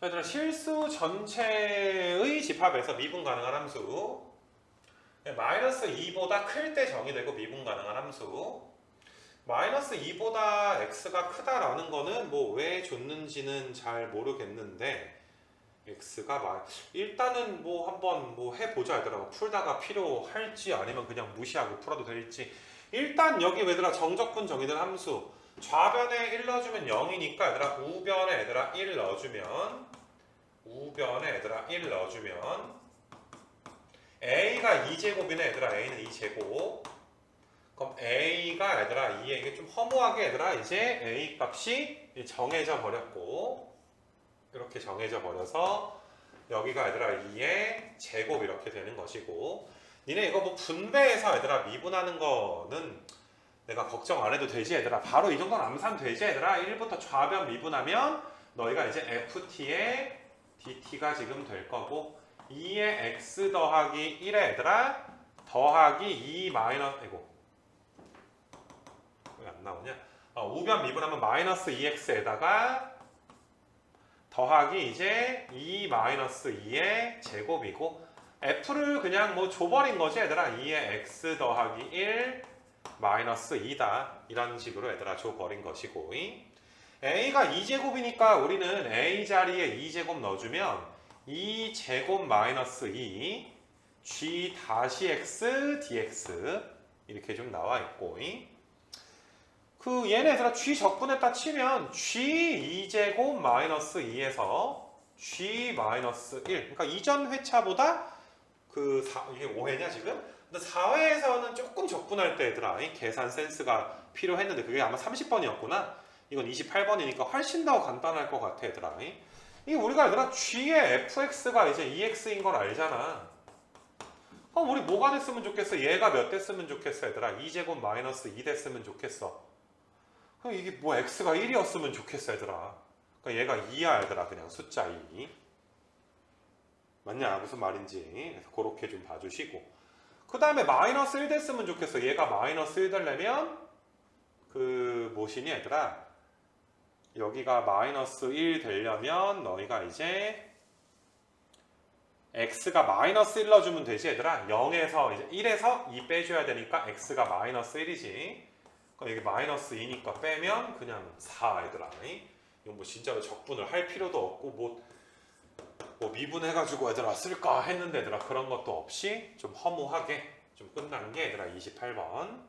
자, 얘들아 실수 전체의 집합에서 미분 가능한 함수. 네, 마이너스 2보다 클 때 정의되고 미분 가능한 함수. 마이너스 2보다 x가 크다라는 거는 뭐 왜 줬는지는 잘 모르겠는데 x가 마... 일단은 뭐 한번 뭐 해보자 얘들아 풀다가 필요할지 아니면 그냥 무시하고 풀어도 될지. 일단 여기 얘들아 정적분 정의된 함수. 좌변에 1 넣어주면 0이니까 얘들아 우변에 얘들아 1 넣어주면 우변에 얘들아 1 넣어주면 a가 2제곱이네. 얘들아 a는 2제곱. 그럼 a가 얘들아 2에 이게 좀 허무하게 얘들아 이제 a 값이 정해져 버렸고 이렇게 정해져 버려서 여기가 얘들아 2의 제곱 이렇게 되는 것이고 니네 이거 뭐 분배해서 얘들아 미분하는 거는 내가 걱정 안 해도 되지 얘들아. 바로 이 정도는 암산 되지 얘들아. 1부터 좌변 미분하면 너희가 이제 ft의 dt가 지금 될 거고 2의 x 더하기 1에 얘들아 더하기 2 마이너스 이고. 왜 안 나오냐? 어, 우변 미분하면 마이너스 2x에다가 더하기 이제 2 마이너스 2의 제곱이고 f를 그냥 뭐 줘버린 거지 얘들아. 2의 x 더하기 1 마이너스 2다. 이런 식으로 얘들아 줘버린 것이고 a가 2제곱이니까 우리는 a 자리에 2제곱 넣어주면 2제곱 마이너스 2 g 다시 x dx 이렇게 좀 나와 있고. 그 얘네들아 g 적분했다 치면 g 2제곱 마이너스 2에서 g 마이너스 1 그러니까 이전 회차보다 그 4, 이게 5회냐 지금? 근데 4회에서는 조금 적분할 때 얘들아 이 계산 센스가 필요했는데 그게 아마 30번이었구나 이건 28번이니까 훨씬 더 간단할 것 같아 얘들아 이게 우리가 얘들아. G의 fx가 이제 2x인 걸 알잖아. 그럼 우리 뭐가 됐으면 좋겠어? 얘가 몇 됐으면 좋겠어 얘들아? 2제곱 마이너스 2 됐으면 좋겠어. 그럼 이게 뭐 x가 1이었으면 좋겠어 얘들아? 그러니까 얘가 2야 얘들아. 그냥 숫자 2 맞냐? 무슨 말인지. 그래서 그렇게 좀 봐주시고. 그 다음에 마이너스 1 됐으면 좋겠어. 얘가 마이너스 1 되려면 그 무엇이니 얘들아 여기가 마이너스 1 되려면 너희가 이제 x가 마이너스 1 넣어주면 되지 얘들아? 0에서 이제 1에서 2 빼줘야 되니까 x가 마이너스 1이지. 그럼 여기 마이너스 2니까 빼면 그냥 4 얘들아. 이건 뭐 진짜로 적분을 할 필요도 없고 뭐, 뭐 미분해가지고 얘들아 쓸까 했는데 얘들아 그런 것도 없이 좀 허무하게 좀 끝난 게 얘들아 28번